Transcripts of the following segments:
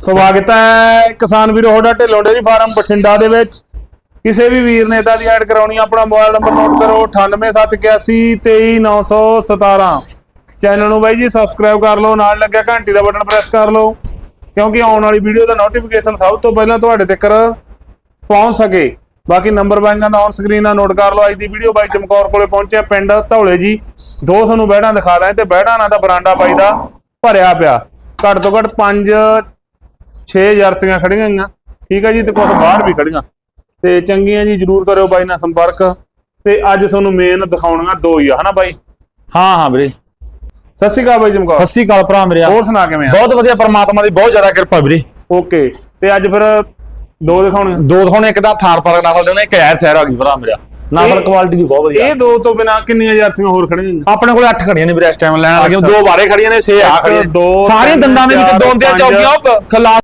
ਸਵਾਗਤ ਹੈ ਕਿਸਾਨ ਵੀਰੋ ਹੋਡਾ ਢਿੱਲੋਂ ਡੇਰੀ ਫਾਰਮ ਬਠਿੰਡਾ ਦੇ ਵਿੱਚ। ਕਿਸੇ ਵੀ ਵੀਰ ਨੇ ਇਦਾਂ ਦੀ ਐਡ ਕਰਾਉਣੀ ਆ, ਆਪਣਾ ਮੋਬਾਈਲ ਨੰਬਰ ਨੋਟ ਕਰੋ 9871823917 ਚੈਨਲ ਨੂੰ ਬਾਈ ਜੀ ਸਬਸਕ੍ਰਾਈਬ ਕਰ ਲਓ ਨਾਲ ਲੱਗਿਆ ਘੰਟੀ ਦਾ ਬਟਨ ਪ੍ਰੈਸ ਕਰ ਲਓ ਕਿਉਂਕਿ ਆਉਣ ਵਾਲੀ ਵੀਡੀਓ ਦਾ ਨੋਟੀਫਿਕੇਸ਼ਨ ਸਭ ਤੋਂ ਪਹਿਲਾਂ ਤੁਹਾਡੇ ਤੱਕ ਪਹੁੰਚ ਸਕੇ। ਬਾਕੀ ਨੰਬਰ ਬਾਈਆਂ ਦਾ ਔਨ ਸਕਰੀਨ ਆ ਨੋਟ ਕਰ ਲਓ ਅੱਜ ਦੀ ਵੀਡੀਓ ਬਾਈ ਚਮਕੌਰ ਕੋਲੇ ਪਹੁੰਚਿਆ ਪਿੰਡ ਧੌਲੇ ਜੀ। ਦੋ ਤੁਹਾਨੂੰ ਬਹਿੜਾਂ ਦਿਖਾ ਦਾਂ ਤੇ ਬਹਿੜਾਂ ਨਾਲ ਦਾ ਬਰਾਂਡਾ ਬਾਈ ਦਾ ਭਰਿਆ ਪਿਆ। ਘੱਟ ਤੋਂ ਘੱਟ 5 6 ਜਰਸੀਆਂ ਖੜੀਆਂ ਗਈਆਂ। ਠੀਕ ਹੈ ਜੀ ਤੇ ਕੁਝ ਬਾਹਰ ਵੀ ਖੜੀਆਂ ਤੇ ਚੰਗੀਆਂ ਜੀ ਜਰੂਰ ਕਰਿਓ ਬਾਈ ਨਾਲ ਸੰਪਰਕ। ਤੇ ਅੱਜ ਤੁਹਾਨੂੰ ਮੇਨ ਦਿਖਾਉਣੀਆਂ ਦੋ ਹੀ ਆ ਹਨਾ ਬਾਈ? ਹਾਂ ਹਾਂ ਵੀਰੇ। ਸਤਿ ਸ਼੍ਰੀ ਅਕਾਲ ਬਾਈ ਚਮਕੌਰ ਸੱਸੀ ਕਾਲ ਭਰਾ ਮੇਰੇ ਹੋਰ ਸੁਣਾ ਕਿਵੇਂ ਆ? ਬਹੁਤ ਵਧੀਆ ਪਰਮਾਤਮਾ ਦੀ ਬਹੁਤ ਜ਼ਿਆਦਾ ਕਿਰਪਾ ਵੀਰੇ। ਓਕੇ ਤੇ ਅੱਜ ਫਿਰ ਦੋ ਦਿਖਾਉਣੀਆਂ? ਦੋ ਦਿਖਾਉਣੇ ਇੱਕ ਦਾ ਥਾਰ ਪਰਗ ਨਸਲ ਦੇ ਨੇ ਇੱਕ ਐਰ ਸ਼ਹਿਰ ਆ ਗਈ ਭਰਾ ਮੇਰਾ ਨਸਲ ਇਹ- ਕੁਆਲਿਟੀ ਦੀ ਬਹੁਤ ਵਧੀਆ। ਇਹ ਦੋ ਤੋਂ ਬਿਨਾ ਕਿੰਨੀਆਂ ਜਰਸੀਆਂ ਹੋਰ ਖੜੀਆਂ ਗਈਆਂ? ਆਪਣੇ ਕੋਲ 8 ਖੜੀਆਂ ਨੇ ਵੀਰੇ ਇਸ ਟਾਈਮ ਲੈਣ ਲੱਗੀਆਂ। ਦੋ ਬਾਰੇ ਖੜੀਆਂ ਨੇ 6 ਆ ਖੜੀਆਂ ਦੋ, ਸਾਰੀਆਂ ਦੰਦਾਂ ਦੇ ਵਿੱਚ ਚਾਰ, ਦੋ ਦੀਆਂ ਪੰਜ। ਚੌਕੀਆਂ ਖਲਾ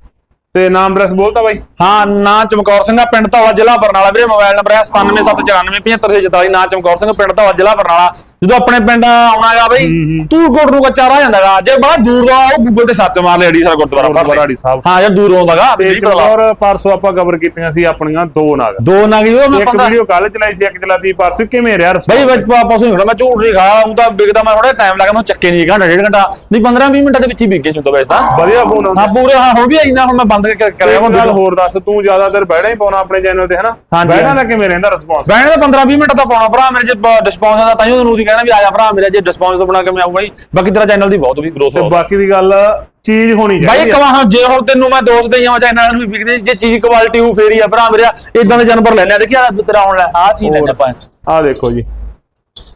ਤੇ ਨਾਮ ਐਡਰੈਸ ਬੋਲਤਾ ਬਾਈ? ਹਾਂ ਨਾਂ ਚਮਕੌਰ ਸਿੰਘ ਆ ਪਿੰਡ ਧੌਲਾ ਜ਼ਿਲ੍ਹਾ ਬਰਨਾਲਾ ਵੀਰੇ ਮੋਬਾਈਲ ਨੰਬਰ ਹੈ 9774975744 ਨਾਂ ਚਮਕੌਰ ਸਿੰਘ ਪਿੰਡ ਧੌਲਾ ਜ਼ਿਲ੍ਹਾ ਬਰਨਾਲਾ। ਜਦੋਂ ਆਪਣੇ ਪਿੰਡ ਆਉਣਾਗਾ ਬਈ ਤੂੰ ਕੋਟ ਨੂੰ ਕੱਚਾ ਰਹਿ ਜਾਂਦਾਗਾ ਜੇ ਬੜਾ ਦੂਰ ਦਾ ਉਹ ਗੂਗਲ ਤੇ ਸਰਚ ਮਾਰ ਲੈ ਅੜੀ ਸਰ ਗੁਰਦੁਆਰਾ ਲੈ। ਬਰਾੜੀ ਸਾਹਿਬ। ਹਾਂ ਜੇ ਦੂਰ ਆਉਂਦਾਗਾ ਚਮਕੌਰ ਪਰਸੋਂ ਆਪਾਂ ਕਵਰ ਕੀਤੀਆਂ ਸੀ ਆਪਣੀਆਂ ਦੋ ਨਾਗ। ਦੋ ਨਾਗੀ ਉਹ ਮੈਂ ਇੱਕ 15 ਵੀਡੀਓ ਕੱਲ ਚਲਾਈ ਸੀ ਇੱਕ ਚਲਾਤੀ ਪਰਸੋਂ। ਕਿਵੇਂ ਰਿਹਾ ਬਈ? ਬਈ ਆਪਸ ਵਿੱਚ ਮੈਂ ਝੂਠ ਨਹੀਂ ਖਾ ਉਹ ਤਾਂ ਵਿਕਦਾ ਮੈਂ ਥੋੜਾ ਟਾਈਮ ਲੱਗਾ ਮੈਂ ਚੱਕੇ ਨਹੀਂ ਘੰਟਾ ਡੇਢ ਘੰਟਾ। ਨਹੀਂ 15 20 ਮਿੰਟਾਂ ਦੇ ਵਿੱਚ ਹੀ ਵਿਕ ਗਿਆ ਵੈਸੇ ਤਾਂ। ਵਧੀਆ ਫੋਨ ਹਾਂ ਪੂਰੇ ਹਾਂ ਹੁਣ ਵੀ ਇੰਨਾ ਹੁਣ ਮੈਂ ਬੰਦ ਕਰ- ਕਰਿਆ ਹੁਣ ਗੱਲ ਹੋਰ ਦੱਸ ਤੂੰ ਜ਼ਿਆਦਾਤਰ ਬਹਿਣਾ ਹੀ ਪਾਉਣਾ ਆਪਣੇ ਚੈਨਲ ਤੇ ਹਨਾ? ਬਹਿਣਾ। ਦਾ ਕਿਵੇਂ ਰਹਿੰਦਾ ਰਿਸਪੌਂਸ ਬੈਣ ਦਾ 15 20 ਮਿੰਟ ਤਾਂ ਪਾਉਣਾ ਭਰਾ ਮੇਰੇ ਜੇ ਡਿਸਪੌਂਸ ਦਾ ਤਾਂ ਹੀ ਉਹਨੂੰ ਦੀ ਕਹਿਣਾ ਵੀ ਆ ਜਾ ਭਰਾ ਮੇਰੇ ਜੇ ਡਿਸਪੌਂਸ ਤੋਂ ਬਣਾ ਕੇ ਮੈਂ ਆਊਗਾ ਹੀ ਬਾਕੀ ਤੇਰਾ ਚੈਨਲ ਦੀ ਬਹੁਤ ਵੀ ਗਰੋਥ ਹੋ ਬਾਕੀ ਦੀ ਗੱਲ ਚੀਜ਼ ਹੋਣੀ ਬਾਈ ਚਾਹੀਦੀ ਆ। ਕਵਾਹਾਂ ਜੇ ਹੁਣ ਤੈਨੂੰ ਮੈਂ ਦੋਸਤ ਦੇਈ ਆਵਾਂ ਚੈਨਲ ਨੂੰ ਵਿਕਦੇ ਜੇ ਚੀਜ਼ ਕੁਆਲਿਟੀ ਹੋ ਫੇਰ ਆ ਭਰਾ ਮੇਰਾ ਇਦਾਂ ਦੇ ਜਾਨਵਰ ਲੈਣੇ ਆ ਆ ਤੇਰਾ ਹੁਣ ਆ ਚੀਜ਼ ਲੈਣੇ ਆਪਾਂ। ਆਹ ਦੇਖੋ ਜੀ।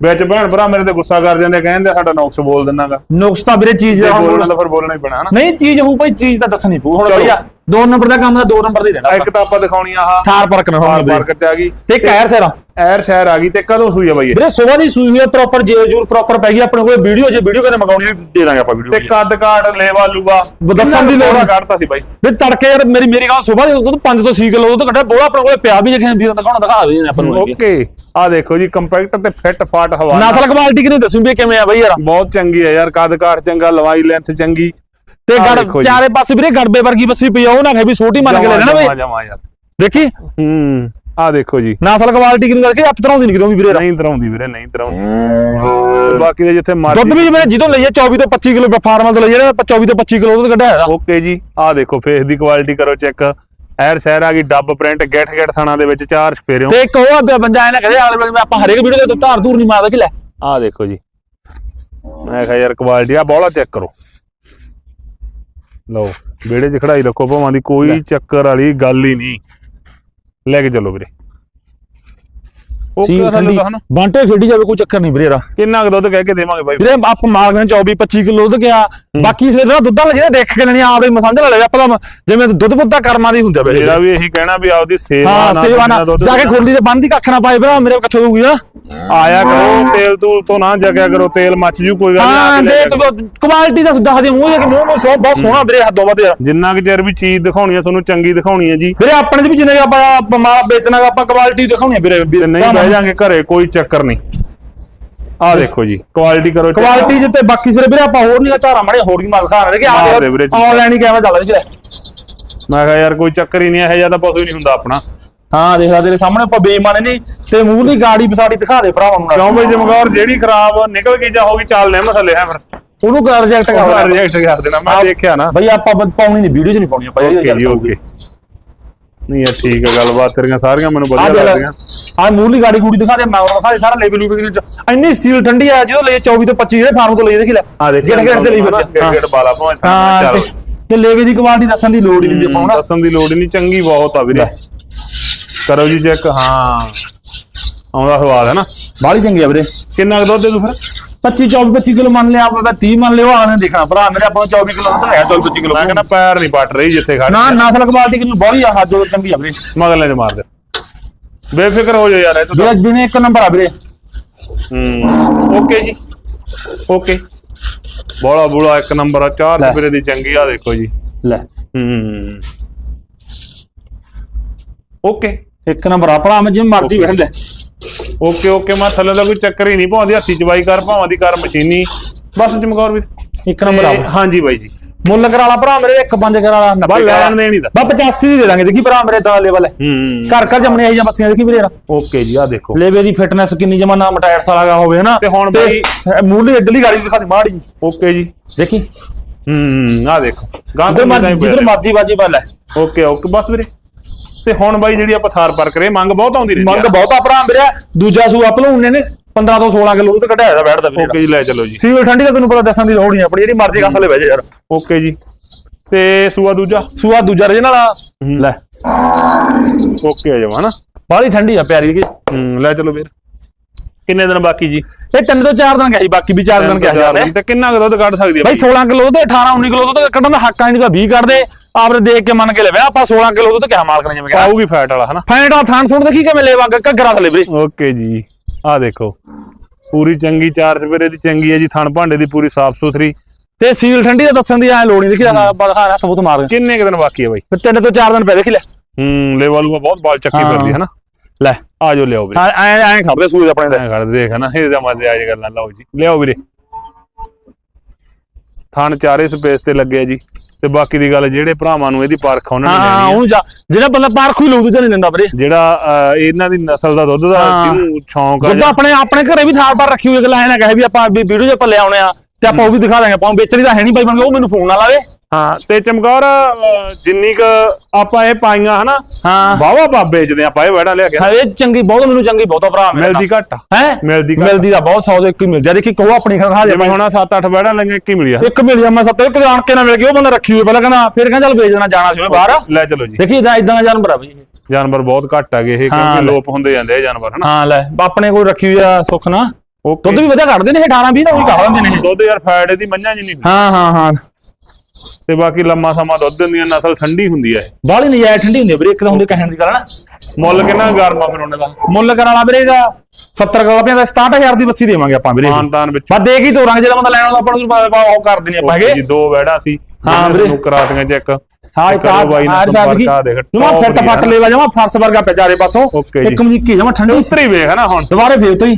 ਵਿੱਚ ਭੈਣ ਭਰਾ ਮੇਰੇ ਤੇ ਗੁੱਸਾ ਕਰ ਜਾਂਦੇ ਕਹਿੰਦੇ ਸਾਡਾ ਨੌਕਸ ਬੋਲ ਦਿੰਨਾਗਾ ਨੁਕਸ ਤਾਂ ਵੀਰੇ ਚੀਜ਼ ਜੇ ਦਾ ਬੋਲਣਾ ਤਾਂ ਫਿਰ ਬੋਲਣਾ ਹੀ ਪੈਣਾ ਹਨਾ? ਨਹੀਂ ਚੀਜ਼ ਹੋਊ ਭਾਈ ਚੀਜ਼ ਤਾਂ ਦੱਸਣੀ ਪਊ। ਹੁਣ। ਭਈਆ ਦੋ ਨੰਬਰ ਦਾ ਕੰਮ ਦਾ ਦੋ ਨੰਬਰ ਦਾ ਦੇਣਾ ਇੱਕ ਤਾਂ ਆਪਾਂ ਦਿਖਾਉਣੀ ਆ ਆਹ ਥਾਰ ਪਰਕ ਨਾ ਹੋਣੀ ਮਾਰਕੀਟ ਤੇ ਆ ਗਈ। ਤੇ ਕਹਿਰ ਸੇਰਾ ਐਰ ਸ਼ਹਿਰ ਆ ਗਈ ਤੇ ਕਦੋਂ ਸੂਈ ਆ ਬਾਈ? ਵੀਰੇ ਸਵੇਰ ਦੀ ਸੂਈ ਹੋਈ ਪ੍ਰੋਪਰ ਜੇਲ ਜੂਰ ਪ੍ਰੋਪਰ ਪੈ ਗਈ ਆਪਣੇ ਕੋਲ ਵੀਡੀਓ ਜੇ ਵੀਡੀਓ ਕਦੇ ਮੰਗਾਉਣੀ ਹੋਈ ਦੇ ਦਾਂਗੇ ਆਪਾਂ ਤੇ ਵੀਡੀਓ ਕੱਦ ਕਾਟ ਲੇਵਾ ਲੂਗਾ ਦੱਸਣ ਦੀ ਲੋੜ ਆ। ਕੱਢਤਾ ਸੀ ਬਾਈ। ਵੀ ਤੜਕੇ ਯਾਰ ਮੇਰੀ ਮੇਰੀ ਗੱਲ ਸਵੇਰ ਦੀ ਉਦੋਂ 5 ਤੋਂ 6 ਕਿਲੋ ਉਦੋਂ ਕੱਢਿਆ ਬੋਲਾ ਆਪਣੇ ਕੋਲ ਪਿਆ ਵੀ ਜੇ ਵੀਰ ਦਿਖਾਉਣਾ ਦਿਖਾ ਦੇ ਆਪਾਂ ਨੂੰ ਓਕੇ ਆ ਦੇਖੋ ਜੀ ਕੰਪੈਕਟ ਤੇ ਫਿੱਟ ਫਾਟ ਹਵਾ ਨਸਲ ਕੁਆਲਿਟੀ ਕਿਨੇ ਦੱਸੂ ਵੀ ਕਿਵੇਂ ਆ ਬਈ ਯਾਰ। ਬਹੁਤ ਚੰਗੀ ਹੈ ਯਾਰ ਕੱਦ ਕਾਟ ਚੰਗਾ ਲਵਾਈ ਲੈਂਥ ਚੰਗੀ। ਤੇ ਆਹ ਗੜ ਜੀ। ਚਾਰੇ ਪਾਸੇ ਵੀਰੇ ਗੜਬੇ ਵਰਗੀ ਬੱਸੀ ਪਈ ਆ ਉਹ ਨਾ ਕਹੇ ਵੀ ਛੋਟੀ ਮੰਨ ਕੇ ਲੈ ਲੈਣਾ ਜਮਾ ਬਈ ਜਮਾ। ਯਾਰ ਦੇਖੀ? ਹੂੰ ਆ ਦੇਖੋ ਜੀ। ਨਸਲ ਕੁਆਲਿਟੀ ਕਿਨੂੰ ਕਰਕੇ ਹੱਥ ਤਰਾਉਂਦੀ ਨਹੀਂ ਕਿਦੋਂ ਵੀ ਵੀਰੇ। ਨਹੀਂ ਤਰਾਉਂਦੀ ਵੀਰੇ ਨਹੀਂ ਤਰਾਉਂਦੀ। ਬਾਕੀ ਦੇ ਜਿੱਥੇ ਦੁੱਧ ਮਰਜ਼ੀ ਵੀ ਜਿਵੇਂ ਜਦੋਂ ਲਈਏ 24 ਤੋਂ 25 ਕਿਲੋ ਫਾਰਮਾਂ ਤੋਂ ਲਈਏ ਨਾ 24 ਤੋਂ 25 ਕਿਲੋ ਉਹ ਕੱਢਿਆ ਹੈਗਾ ਓਕੇ ਜੀ ਆ ਦੇਖੋ ਫੇਸ ਦੀ ਕੁਆਲਿਟੀ ਕਰੋ ਚੈੱਕ ਐਰ ਸ਼ਹਿਰ ਆ ਗਈ ਡੱਬ ਪ੍ਰਿੰਟ ਗਿੱਠ ਗਿੱਠ ਥਾਣਾ ਦੇ ਵਿੱਚ ਚਾਰ ਛਪੇਰਿਓ। ਤੇ ਇੱਕ ਉਹ ਆ ਬੰਦਾ ਐ ਨਾ ਕਹਦੇ ਆਲੇ ਵੇਲੇ ਆਪਾਂ ਹਰੇਕ ਵੀਡੀਓ ਦੇ ਧਾਰ ਧੂਰ ਨਹੀਂ ਮਾਰਦਾ ਕਿ ਲੈ। ਆ ਦੇਖੋ ਜੀ। ਮੈਂ ਕਿਹਾ ਯਾਰ ਕੁਆਲਿਟੀ ਆ ਬੋਲਾ ਚੈੱਕ ਕਰੋ। ਲਓ ਵਿਹੜੇ 'ਚ ਖੜਾਈ ਰੱਖੋ ਭਾਵਾਂ ਦੀ ਕੋਈ ਚੱਕਰ ਵਾਲੀ ਗੱਲ ਹੀ ਨਹੀਂ। ਲੈ ਕੇ ਚੱਲੋ ਵੀਰੇ। ਸੀ ਥੱਲੇ ਠੰਡੀ। ਤਾਂ ਹਨਾ? ਬਾਂਟੇ ਖੇਡੀ ਜਾਵੇ ਕੋਈ ਚੱਕਰ ਨਹੀਂ ਵੀਰੇ ਰਾ ਕਿੰਨਾ ਕੁ ਦੁੱਧ ਕਹਿ ਕੇ ਦੇਵਾਂਗੇ ਬਾਈ? ਵੀਰੇ ਆਪ ਮਾਲਕਾਂ 24 25 ਕਿਲੋ ਦੁੱਧ ਗਿਆ ਬਾਕੀ ਫਿਰ ਨਾ ਦੁੱਧਾਂ ਵਾਲੇ ਜਿਹੜੇ ਦੇਖ ਕੇ ਲੈਣੀ ਆਪੇ ਮਸੰਦ ਲੈ ਲੈ ਆਪਾਂ ਤਾਂ ਜਿਵੇਂ ਦੁੱਧ ਪੁੱਤਾ ਕਰਮਾਂ ਦੀ ਹੁੰਦਾ ਮੇਰਾ ਬਈ ਵੀ ਇਹੀ ਕਹਿਣਾ ਵੀ ਆਪਦੀ ਸੇਵਾ ਹਾਂ ਸੇਵਾ ਦੁੱਧ ਜਾ ਕੇ ਖੋਲੀ ਤੇ ਬੰਦ ਕੱਖ ਨਾ ਪਾਏ ਭਰਾ ਮੇਰੇ ਕਿੱਥੋਂ ਦਊਗੀ ਨਾ ਆਇਆ ਕਰੋ ਤੇਲ ਤੂਲ ਤੋਂ ਨਾ ਜਗਿਆ ਕਰੋ ਤੇਲ ਮੱਚ ਜੂ ਕੋਈ ਗੱਲ ਹਾਂ ਨਹੀਂ ਲੈ ਦੇਖ ਕੁਆਲਿਟੀ ਦਾ ਦੱਸ ਦੇ ਮੂੰਹ ਜੇ ਮੂੰਹ ਮੂੰਹ ਸੋ ਬਹੁਤ ਸੋਹਣਾ ਵੀਰੇ ਹੱਦੋਂ ਵੱਧ ਯਾਰ ਜਿੰਨਾ ਕਿ ਚਿਰ ਵੀ ਚੀਜ਼ ਦਿਖਾਉਣੀ ਆ ਤੁਹਾਨੂੰ ਚੰਗੀ ਦਿਖਾਉਣੀ ਆ ਜੀ। ਵੀਰੇ ਆਪਣੇ ਚ ਵੀ ਜਿੰਨੇ ਆਪਾਂ ਮਾਲ ਵੇਚਣਾ ਆਪਾਂ ਕੁਆਲਿਟੀ ਦਿਖਾਉਣੀ ਆ ਵੀਰੇ ਵੀਰੇ ਨਹੀਂ ਬਹਿ ਜਾਾਂਗੇ ਘਰੇ ਕੋਈ ਚੱਕਰ ਨਹੀਂ। ਆ ਦੇਖੋ ਜੀ ਕੁਆਲਿਟੀ ਕਰੋ। ਕੁਆਲਿਟੀ ਜਿੱਤੇ ਬਾਕੀ ਸਿਰੇ ਵੀਰੇ ਆਪਾਂ ਹੋਰ ਨਹੀਂ ਝਾਰਾ ਮੜੇ ਹੋਰ ਮਾਲ ਖਾ ਰਹੇ ਕਿ ਮਾਰ ਦੇ। ਆਨਲਾਈਨ ਹੀ ਕਿਵੇਂ ਚੱਲਦਾ ਜੀ ਮੈਂ ਕਿਹਾ ਯਾਰ ਕੋਈ ਚੱਕਰ ਹੀ ਨਹੀਂ ਇਹੋ ਤਾਂ ਪਸ਼ੂ ਹੀ ਨਹੀਂ ਹੁੰਦਾ ਆਪਣਾ। ਹਾਂ ਦੇਖ ਲੈ ਤੇਰੇ ਸਾਹਮਣੇ ਆਪਾਂ ਬੇਈਮਾਨੇ ਨਹੀਂ ਤੇ ਮੂੰਹ ਦੀ ਗਾੜੀ ਪਸਾੜੀ ਦਿਖਾ ਦੇ ਭਰਾਵਾਂ ਨੂੰ। ਕਿਉਂ ਬਈ ਜਮਗੌਰ ਜਿਹੜੀ ਖਰਾਬ ਨਿਕਲ ਗਈ ਜਾਂ ਹੋ ਗਈ ਚੱਲ ਲੈ ਥੱਲੇ ਹੈ ਫਿਰ। ਉਹਨੂੰ ਕਰ ਰਿਜੈਕਟ ਕਰ ਉਹਦਾ ਰਿਜੈਕਟ ਕਰ ਦੇਣਾ ਮੈਂ ਦੇਖਿਆ ਨਾ। ਬਈ ਆਪਾਂ ਪਾਉਣੀ ਨਹੀਂ ਵੀਡੀਓ ਚ ਨਹੀਂ ਪਾਉਣੀ ਆਪਾਂ ਓਕੇ ਜੀ ਓਕੇ। ਨਹੀਂ ਇਹ ਠੀਕ ਹੈ ਗੱਲਬਾਤ ਤੇਰੀਆਂ ਸਾਰੀਆਂ ਮੈਨੂੰ ਆ ਵਧੀਆ ਦੇ ਲੱਗਦੀਆਂ। ਆ ਮੂਲੀ ਗਾੜੀ ਗੂੜੀ ਦਿਖਾ ਦੇ ਮੈਂ ਦਿਖਾ ਦੇ ਸਾਰਾ ਲੈਵਲ ਲੂਵਲ ਇੰਨੀ ਸੀਲ ਠੰਡੀ ਆ ਜਦੋਂ ਲਈ 24 ਤੋਂ 25 ਦੇ ਫਾਰਮ ਤੋਂ ਲਈ ਦੇਖ ਲੈ। ਆ ਦੇਖ ਗੇੜ ਗੇੜ ਤੇ ਲਈ ਫਿਰਦੇ। ਗੇੜ ਬਾਲਾ ਭਾਵੇਂ ਹਾਂ ਚੱਲ। ਤੇ- ਲੇਵੇ ਦੀ ਕੁਆਲਿਟੀ ਦੱਸਣ ਦੀ ਲੋੜ ਹੀ ਨਹੀਂ ਦੇ ਪਾਉਣਾ। ਦੱਸਣ ਦੀ ਲੋੜ ਹੀ ਨਹੀਂ ਚੰਗੀ ਬਹੁਤ ਆ ਵੀਰੇ। ਕਰੋ ਜੀ ਚੈੱਕ ਹਾਂ। ਆਉਂਦਾ ਸਵਾਦ ਹੈ ਨਾ। ਬਾਲੀ ਚੰਗੀ ਆ ਵੀਰੇ। ਕਿੰਨਾ ਕੁ ਦੁੱਧ ਦੇ ਤੂੰ ਫਿਰ? 25 24 25 ਕਿਲੋ ਮੰਨ ਲਿਆ ਆਪਾਂ ਤਾਂ 30 ਮੰਨ ਲਿਓ ਆਣੇ ਦੇਖਣਾ। ਭਰਾ ਮੇਰੇ ਆਪਾਂ ਨੂੰ 24 ਕਿਲੋ ਤਾਂ ਹੈ 24 25 ਕਿਲੋ। ਮੈਂ ਕਹਿੰਦਾ ਪੈਰ ਨਹੀਂ ਪੱਟ ਰਹੀ ਜਿੱਥੇ ਖੜ ਨਾ ਨਸਲ ਕੁਆਲਿਟੀ ਕਿਲੋ ਬਹੁਤ ਆ ਹੱਦ ਚੰਗੀ ਆ ਵੀਰੇ। ਮਗਲੇ ਨੇ ਮਾਰ ਦੇ। ਬੇਫਿਕਰ ਹੋ ਜਾ ਯਾਰ ਇਹ ਤਾਂ ਵੀਰੇ ਦਿਨੇ ਇੱਕ ਨੰਬਰ ਆ ਵੀਰੇ। ਹੂੰ ਓਕੇ ਜੀ ਓਕੇ। ਬੋਲਾ ਬੋਲਾ ਇੱਕ ਨੰਬਰ ਆ ਚਾਰ। ਸਪਰੇ ਦੀ ਚੰਗੀ ਆ ਦੇਖੋ ਜੀ। ਲੈ। ਹੂੰ। ਓਕੇ। ਇੱਕ ਨੰਬਰ ਆ ਭਰਾ ਮੈਂ ਜਿਵੇਂ ਮਰਦੀ ਵੇਖ ਲੈ। ਓਕੇ ਓਕੇ ਮੈਂ ਥੱਲੇ ਦਾ ਕੋਈ ਚੱਕਰ ਹੀ ਨਹੀਂ ਭਾਉਂਦੀ ਹੱਥੀ ਚਵਾਈ ਕਰ ਭਾਵਾਂ ਦੀ ਕਰ ਮਸ਼ੀਨੀ। ਬਸ ਚਮਕੌਰ ਵੀ ਇੱਕ ਨੰਬਰ ਆ। ਤੇ ਹਾਂਜੀ ਬਾਈ ਜੀ। ਮੁੱਲ ਕਰਾਲਾ ਭਰਾ ਮੇਰੇ ਇੱਕ ਪੰਜ ਕਰਾਲਾ 90 ਬਾ ਲੈਣ ਦੇਣ ਹੀ ਦੱਸ। ਬਾ 85 ਦੀ ਦੇ ਦਾਂਗੇ ਦੇਖੀ ਭਰਾ ਮੇਰੇ ਦਾ ਲੈਵਲ ਹੈ। ਘਰ ਘਰ ਜੰਮਣੇ ਆਈ ਜਾਂ ਬੱਸੀਆਂ ਦੇਖੀ ਵੀਰੇ ਓਕੇ ਜੀ ਆ ਦੇਖੋ। ਲੇਵੇ ਦੀ ਫਿਟਨੈਸ ਕਿੰਨੀ ਜਮਾਨਾ ਮਟਾਇਰਸ ਵਾਲਾ ਗਾ ਹੋਵੇ ਹਨਾ? ਤੇ ਹੁਣ ਬਈ- ਮੂਲੀ ਇੱਧਰਲੀ ਗਾੜੀ ਦਿਖਾ ਦੀ ਮਾੜੀ ਓਕੇ ਜੀ। ਦੇਖੀ। ਹੂੰ ਆ ਦੇਖੋ। ਗਾਂ ਜਿੱਧਰ ਮਰਜ਼ੀ ਬਾਜੀ ਪਾ ਲੈ। ਓਕੇ ਓਕੇ ਬਸ ਵੀਰੇ। ਤੇ ਹੁਣ ਬਾਈ ਜਿਹੜੀ ਆਪਾਂ ਥਾਰ ਪਰ ਕਰੇ ਮੰਗ ਬਹੁਤ ਆਉਂਦੀ ਰਹਿੰਦੀ ਮੰਗ ਬਹੁਤਾ ਭਰਾ ਮੇਰੇ ਦੂਜਾ ਸੂ ਭਲੂਣ ਨੇ 15 ਤੋਂ 16 ਕਿਲੋ ਤੇ ਕਢਾਇਆ ਦਾ ਬੈਠਦਾ ਓਕੇ ਵੀਰੇ ਜੀ ਲੈ ਚਲੋ ਜੀ। ਸੀਵਲ ਠੰਡੀ ਦਾ ਤੈਨੂੰ ਪਤਾ ਦੱਸਣ ਦੀ ਲੋੜ ਨਹੀਂ ਆਪਣੀ ਜਿਹੜੀ ਮਰਜ਼ੀ ਗੱਲ ਥਲੇ ਬਹਿ ਜਾ ਯਾਰ। ਓਕੇ ਜੀ। ਤੇ ਸੂਆ ਦੂਜਾ? ਸੂਆ ਦੂਜਾ ਰਜਨ ਵਾਲਾ ਲੈ। ਓਕੇ ਆ ਜਾਵਾ ਹਨਾ? ਬਾਹਲੀ ਠੰਡੀ ਆ ਪਿਆਰੀ ਦੀ ਹੂੰ ਲੈ ਚਲੋ ਵੀਰ। ਕਿੰਨੇ ਦਿਨ ਬਾਕੀ ਜੀ? ਇਹ ਤਿੰਨ ਤੋਂ ਚਾਰ ਦਿਨ ਗਿਆ ਸੀ ਬਾਕੀ ਵੀ ਚਾਰ ਦਿਨ ਗਿਆ ਸੀ ਤੇ ਕਿੰਨਾ ਕੁ ਦੁੱਧ ਕੱਢ ਸਕਦੀ ਆ ਬਾਈ 16 ਕਿਲੋ ਤੇ 18 19 ਕਿਲੋ ਦੁੱਧ ਕੱਢਣ ਦਾ ਹੱਕ ਆ ਨਹੀਂ ਤਾਂ 20 ਕੱਢਦੇ ਆਪਰੇ ਦੇਖ ਕੇ ਮੰਨ ਕੇ ਲਵੇ ਆਪਾਂ 16 ਕਿਲੋ ਦੁੱਧ ਕਿਹਾ ਮਾਲਕ ਨੇ ਜਿਵੇਂ ਕਿਹਾ। ਪਾਊਗੀ ਫੈਟ ਵਾਲਾ ਹਨਾ? ਫੈਂਟ ਆ ਥਾਨ ਸੁਣ ਦੇਖੀ ਕਿਵੇਂ ਲੈਵਾਂਗਾ ਘੱਗਰਾ ਥਲੇ ਵੀਰੇ। ਓਕੇ ਜੀ ਆ ਦੇਖੋ। ਪੂਰੀ ਚੰਗੀ ਚਾਰ ਚਪੇਰੇ ਦੀ ਚੰਗੀ ਹੈ ਜੀ ਥਣ ਭਾਂਡੇ ਦੀ ਪੂਰੀ ਸਾਫ਼ ਸੁਥਰੀ। ਤੇ ਸੀਲ ਠੰਡੀ ਦਾ ਦੱਸਣ ਦੀ ਐ ਲੋੜ ਨਹੀਂ ਦੇਖੀ ਦਾ ਬਦਖਾ ਹੱਥ ਬੁੱਤ ਮਾਰ ਕਿੰਨੇ ਕੁ ਦਿਨ ਬਾਕੀ ਹੈ ਬਾਈ? ਫਿਰ ਤਿੰਨ ਤੋਂ ਚਾਰ ਦਿਨ ਪੈ ਦੇਖੀ ਲੈ। ਹੂੰ ਲੈਵਲ ਬਹੁਤ ਬਾਲ ਚੱਕੀ। ਫਿਰਦੀ ਹੈ ਨਾ ਲੈ। ਆ ਜਾਓ ਲਿਆਓ ਵੀਰੇ। ਐ ਐ ਖੜਦੇ ਆਪਣੇ ਦੇ ਕਰ ਦੇਖ ਨਾ ਇਹਦਾ ਮਜ਼ੇ ਆ ਗੱਲਾਂ ਲਓ ਜੀ। ਲਿਆਓ ਵੀਰੇ। ਥਣ ਚਾਰੇ ਸਪੇਸ ਤੇ ਲੱਗਿਆ ਜੀ। ਤੇ ਬਾਕੀ ਦੀ ਗੱਲ ਜਿਹੜੇ ਭਰਾਵਾਂ ਨੂੰ ਇਹਦੀ ਪਰਖ ਉਹਨਾਂ ਨੇ ਹਾਂ ਲੈਣੀ ਉਹਨੂੰ ਜਾ ਜਿਹੜਾ ਬੰਦਾ ਪਾਰਖੂ ਲੋਕ ਦੂਜਾ ਨਹੀਂ ਦਿੰਦਾ ਵੀਰੇ। ਜਿਹੜਾ ਅਹ, ਇਹਨਾਂ ਦੀ ਨਸਲ ਦਾ ਦੁੱਧ ਦਾ ਹਾਂ। ਜਿਹਨੂੰ ਸ਼ੌਂਕ ਆ ਜਦੋਂ ਆਪਣੇ ਆਪਣੇ ਘਰੇ ਵੀ ਥਾਲ ਪਰ ਰੱਖੀ ਹੋਈ ਅਗਲਾ ਐ ਨਾ ਕਹੇ ਵੀ ਆਪਾਂ ਵੀਡੀਓ 'ਚ ਆਪਾਂ ਲੈ ਆਉਣੇ ਆ। ਤੇ ਆਪਾਂ ਉਹ ਵੀ ਦਿਖਾ ਦਾਂਗੇ ਆਪਾਂ ਵੇਚਣੀ ਤਾਂ ਹੈ ਨਹੀਂ ਬਾਈ ਬਣ ਕੇ ਉਹ ਮੈਨੂੰ ਫੋਨ ਨਾ ਲਾਵੇ। ਹਾਂ ਤੇ ਚਮਕੌਰ ਅਹ, ਜਿੰਨੀ ਕ ਆਪਾਂ ਇਹ ਪਾਈਆਂ ਹਨਾ? ਹਾਂ। ਵਾਵਾ ਬਾ ਵੇਚਦੇ ਆਪਾਂ ਇਹ ਵੜਾ ਲਿਆ ਗਿਆ ਇਹ ਚੰਗੀ ਬਹੁਤ ਮੈਨੂੰ ਚੰਗੀ ਬਹੁਤਾ ਭਰਾ ਮੇਰਾ ਮਿਲਦੀ ਘੱਟ ਆ। ਹੈ? ਮਿਲਦੀ ਘੱਟ। ਮਿਲਦੀ ਦਾ ਬਹੁਤ ਸੌ ਦੇ ਇੱਕ ਹੀ ਮਿਲ ਜਾ ਦੇਖੀ ਕਹੋ ਆਪਣੀ ਖੜਾ ਜੇ ਜਿਵੇਂ ਹੁਣ 7-8 ਵੜਾ ਲੰਗੇ ਇੱਕ ਹੀ ਮਿਲਿਆ ਇੱਕ ਮਿਲ ਜਾ ਮੈਂ ਸੱਤ ਇੱਕ ਜਾਣ ਕੇ ਨਾ ਮਿਲ ਗਿਆ ਉਹ ਬੰਦਾ ਰੱਖੀ ਹੋਈ ਪਹਿਲਾਂ ਕਹਿੰਦਾ ਫਿਰ ਕਹਿੰਦਾ ਚੱਲ ਵੇਚ ਦੇਣਾ ਜਾਣਾ ਸੀ ਉਹਨੇ ਬਾਹਰ। ਲੈ ਚਲੋ ਜੀ। ਦੇਖੀ ਇਦਾਂ ਇਦਾਂ ਦਾ ਜਾਨਵਰ ਆ ਬਈ ਇਹ। ਜਾਨਵਰ ਬਹੁਤ ਘੱਟ ਹੈਗੇ ਇਹ ਹਾਂ, ਕਿਉਂਕਿ ਲੈ। ਲੋਪ ਹੁੰਦੇ ਜਾਂਦੇ ਇਹ ਜਾਨਵਰ ਹਨਾ? ਹਾਂ ਲੈ। ਆਪਣੇ ਕੋਲ ਰੱਖੀ ਹੋਈ ਆ ਸੁੱਖ ਨਾ। ਓਕੇ ਦੁੱਧ ਵੀ ਵਧੀਆ ਕੱਢਦੇ ਨੇ ਇਹ 18 20 ਦਾ ਉਹੀ ਕੱਢ ਦਿੰਦੇ ਨੇ ਇਹ। ਦੁੱਧ ਯਾਰ ਫੈਟ ਇਹਦੀ ਮੰਝਾਂ ਜਿੰਨੀ ਹੁੰਦੀ। ਹਾਂ ਹਾਂ ਹਾਂ। ਤੇ ਬਾਕੀ ਲੰਮਾ ਸਮਾਂ ਦੁੱਧ ਦਿੰਦੀਆਂ ਨਸਲ ਠੰਡੀ ਹੁੰਦੀ ਹੈ ਬਾਹਲੀ ਨਹੀਂ ਐ ਠੰਡੀ ਹੁੰਦੀ ਆ ਵੀਰੇ ਇੱਕ ਤਾਂ ਹੁੰਦੇ ਕਹਿਣ ਦੀ ਗੱਲ ਨਾ। ਮੁੱਲ ਕਿੰਨਾ ਗਰਮਾ ਫਿਰ ਉਹਨਾਂ ਦਾ? ਮੁੱਲ ਕਰਨ ਵਾਲਾ ਵੀਰੇ ਦਾ 70 ਕਰੋੜ ਰੁਪਏ ਦਾ 67000 ਦੀ ਬੱਸੀ ਦੇਵਾਂਗੇ ਆਪਾਂ ਵੀਰੇ ਮਾਨਤਾਨ ਵਿੱਚ। ਬਾ ਦੇ ਕੀ ਤੋਰਾਂਗੇ ਜਿਹੜਾ ਬੰਦਾ ਲੈਣ ਆਉਂਦਾ ਆਪਾਂ ਨੂੰ ਉਹ ਕਰ ਦੇਣੀ ਆਪਾਂ ਹੈਗੇ ਜੀ ਦੋ ਵੜਾ ਸੀ ਹਾਂ ਜਿਹਨੇ ਵੀਰੇ। ਤੁਹਾਨੂੰ ਕਰਾਤੀਆਂ ਚੈੱਕ। ਹਾਂ ਇੱਕ ਆ ਬਾਈ ਆਰ ਨੇ ਸਾਹਿਬ ਸੰਪਰਕ ਕੀ ਆ ਦੇਖ ਜਮਾ top ਫਿੱਟ ਦੀ ਹੈ। ਲੈਵਾ ਜਮਾ ਫਰਸ ਵਰਗਾ ਪਿਆ ਚਾਰੇ ਪਾਸੋਂ। ਓਕੇ ਜੀ। ਇੱਕ ਮਜੀਕੀ ਜਮਾ ਠੰਡੀ ਉਤਰੀ ਵੇਖ ਨਾ ਹੁਣ। ਦੁਬਾਰੇ ਫੇਰ ਤੋਂ ਹੀ।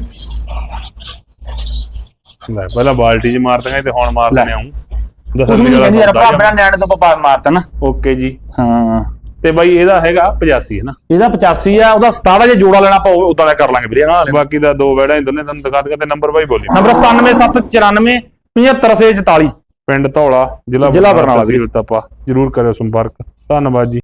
ਲੈ ਪਹਿਲਾਂ ਬਾਲਟੀ 'ਚ ਮਾਰਦਾਂਗੇ ਤੇ ਹੁਣ ਮਾਰ। ਦਿੰਦੇ ਆਉਂ ਨਹੀਂ ਕਹਿੰਦੀ ਯਾਰ ਭਰਾ ਮੇਰਾ ਨਿਆਣੇ ਤੋਂ ਪਪਾ ਮਾਰਤਾ ਨਾ। ਓਕੇ ਜੀ। ਹਾਂ। ਤੇ ਬਾਈ ਇਹਦਾ ਹੈਗਾ 85 ਹੈ ਨਾ? ਇਹਦਾ 85 ਆ ਉਹਦਾ 67 ਜੇ ਜੋੜਾ ਲੈਣਾ ਆਪਾਂ ਉਦਾਂ ਦਾ ਕਰ ਲਾਂਗੇ ਵੀਰੇ ਨਾਲ ਬਾਕੀ ਦਾ ਦੋ ਵੜਾ ਹੀ ਦੋਨੇ ਤੁਹਾਨੂੰ ਦਿਖਾ ਦਿੰਦੇ ਤੇ ਨੰਬਰ ਬਾਈ ਬੋਲੀ। ਨੰਬਰ 97794 75644 ਪਿੰਡ ਧੌਲਾ ਜ਼ਿਲ੍ਹਾ ਜ਼ਿਲ੍ਹਾ ਬਰਨਾਲਾ ਤਪਾ। ਜਰੂਰ ਕਰਿਓ ਸੰਪਰਕ। ਧੰਨਵਾਦ ਜੀ।